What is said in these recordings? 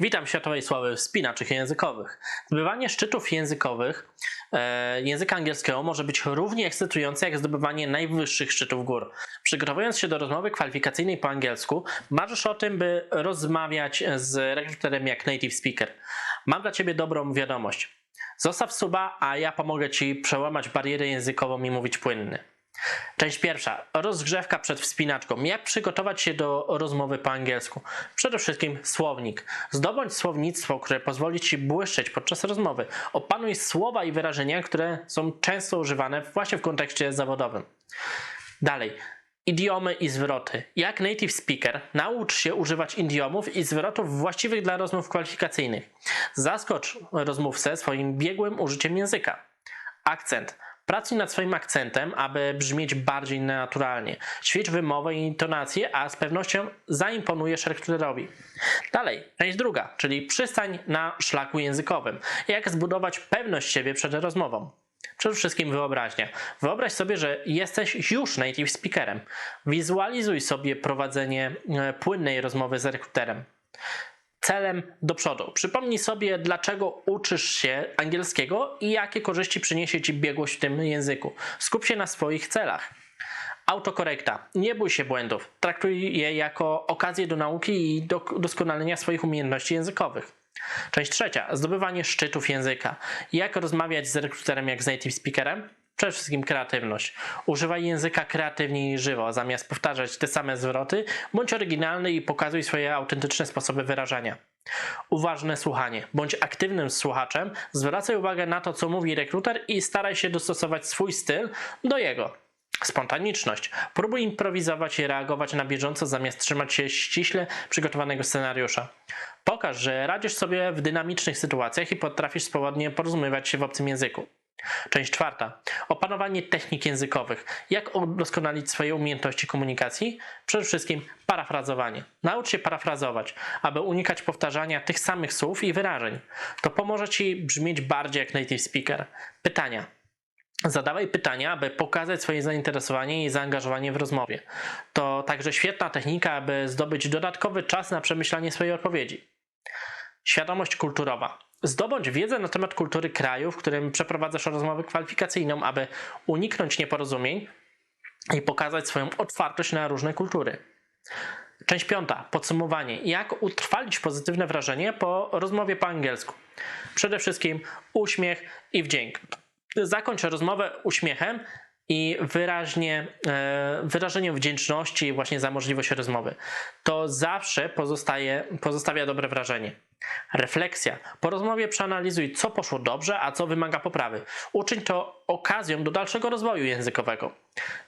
Witam światowej sławy wspinaczy językowych. Zdobywanie szczytów językowych e, języka angielskiego może być równie ekscytujące jak zdobywanie najwyższych szczytów gór. Przygotowując się do rozmowy kwalifikacyjnej po angielsku, marzysz o tym, by rozmawiać z rekruterem jak native speaker. Mam dla Ciebie dobrą wiadomość. Zostaw suba, a ja pomogę Ci przełamać barierę językową i mówić płynny. Część pierwsza. Rozgrzewka przed wspinaczką. Jak przygotować się do rozmowy po angielsku? Przede wszystkim słownik. Zdobądź słownictwo, które pozwoli Ci błyszczeć podczas rozmowy. Opanuj słowa i wyrażenia, które są często używane właśnie w kontekście zawodowym. Dalej. Idiomy i zwroty. Jak native speaker naucz się używać idiomów i zwrotów właściwych dla rozmów kwalifikacyjnych. Zaskocz rozmówcę swoim biegłym użyciem języka. Akcent. Pracuj nad swoim akcentem, aby brzmieć bardziej naturalnie. Ćwicz wymowę i intonację, a z pewnością zaimponujesz rekruterowi. Dalej, część druga, czyli przystań na szlaku językowym. Jak zbudować pewność siebie przed rozmową? Przede wszystkim wyobraźnia. Wyobraź sobie, że jesteś już native speakerem. Wizualizuj sobie prowadzenie e, płynnej rozmowy z rekruterem celem do przodu. Przypomnij sobie, dlaczego uczysz się angielskiego i jakie korzyści przyniesie ci biegłość w tym języku. Skup się na swoich celach. Autokorekta. Nie bój się błędów. Traktuj je jako okazję do nauki i do doskonalenia swoich umiejętności językowych. Część trzecia. Zdobywanie szczytów języka. Jak rozmawiać z rekruterem jak z native speakerem? Przede wszystkim kreatywność. Używaj języka kreatywnie i żywo, zamiast powtarzać te same zwroty, bądź oryginalny i pokazuj swoje autentyczne sposoby wyrażania. Uważne słuchanie. Bądź aktywnym słuchaczem, zwracaj uwagę na to, co mówi rekruter i staraj się dostosować swój styl do jego. Spontaniczność. Próbuj improwizować i reagować na bieżąco, zamiast trzymać się ściśle przygotowanego scenariusza. Pokaż, że radzisz sobie w dynamicznych sytuacjach i potrafisz swobodnie porozumiewać się w obcym języku. Część czwarta. Opanowanie technik językowych. Jak udoskonalić swoje umiejętności komunikacji? Przede wszystkim parafrazowanie. Naucz się parafrazować, aby unikać powtarzania tych samych słów i wyrażeń. To pomoże Ci brzmieć bardziej jak native speaker. Pytania. Zadawaj pytania, aby pokazać swoje zainteresowanie i zaangażowanie w rozmowie. To także świetna technika, aby zdobyć dodatkowy czas na przemyślanie swojej odpowiedzi. Świadomość kulturowa. Zdobądź wiedzę na temat kultury kraju, w którym przeprowadzasz rozmowę kwalifikacyjną, aby uniknąć nieporozumień i pokazać swoją otwartość na różne kultury. Część piąta. Podsumowanie. Jak utrwalić pozytywne wrażenie po rozmowie po angielsku? Przede wszystkim uśmiech i wdzięk. Zakończ rozmowę uśmiechem i wyraźnie, e, wyrażeniem wdzięczności właśnie za możliwość rozmowy. To zawsze pozostaje, pozostawia dobre wrażenie. Refleksja. Po rozmowie przeanalizuj, co poszło dobrze, a co wymaga poprawy. Uczyń to okazją do dalszego rozwoju językowego.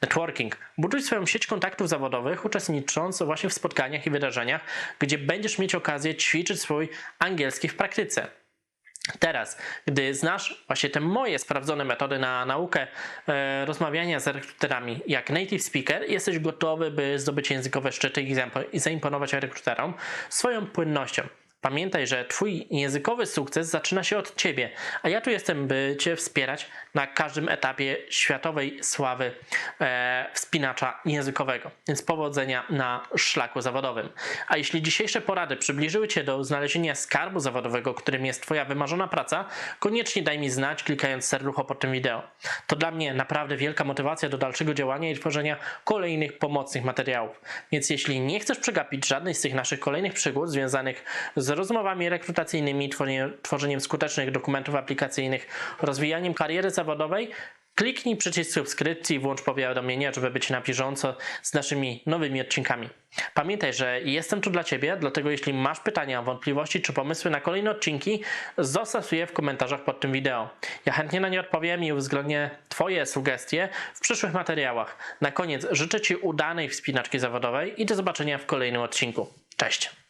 Networking. Buduj swoją sieć kontaktów zawodowych, uczestnicząc właśnie w spotkaniach i wydarzeniach, gdzie będziesz mieć okazję ćwiczyć swój angielski w praktyce. Teraz, gdy znasz właśnie te moje sprawdzone metody na naukę e, rozmawiania z rekruterami jak native speaker, jesteś gotowy, by zdobyć językowe szczyty i zaimponować rekruterom swoją płynnością. Pamiętaj, że Twój językowy sukces zaczyna się od Ciebie, a ja tu jestem, by Cię wspierać na każdym etapie światowej sławy e, wspinacza językowego. Więc powodzenia na szlaku zawodowym. A jeśli dzisiejsze porady przybliżyły Cię do znalezienia skarbu zawodowego, którym jest Twoja wymarzona praca, koniecznie daj mi znać, klikając serducho pod tym wideo. To dla mnie naprawdę wielka motywacja do dalszego działania i tworzenia kolejnych pomocnych materiałów. Więc jeśli nie chcesz przegapić żadnej z tych naszych kolejnych przygód związanych z rozmowami rekrutacyjnymi, tworzeniem skutecznych dokumentów aplikacyjnych, rozwijaniem kariery zawodowej, kliknij przycisk subskrypcji i włącz powiadomienia, żeby być na bieżąco z naszymi nowymi odcinkami. Pamiętaj, że jestem tu dla Ciebie, dlatego jeśli masz pytania, wątpliwości czy pomysły na kolejne odcinki, zostaw je w komentarzach pod tym wideo. Ja chętnie na nie odpowiem i uwzględnię Twoje sugestie w przyszłych materiałach. Na koniec życzę Ci udanej wspinaczki zawodowej i do zobaczenia w kolejnym odcinku. Cześć!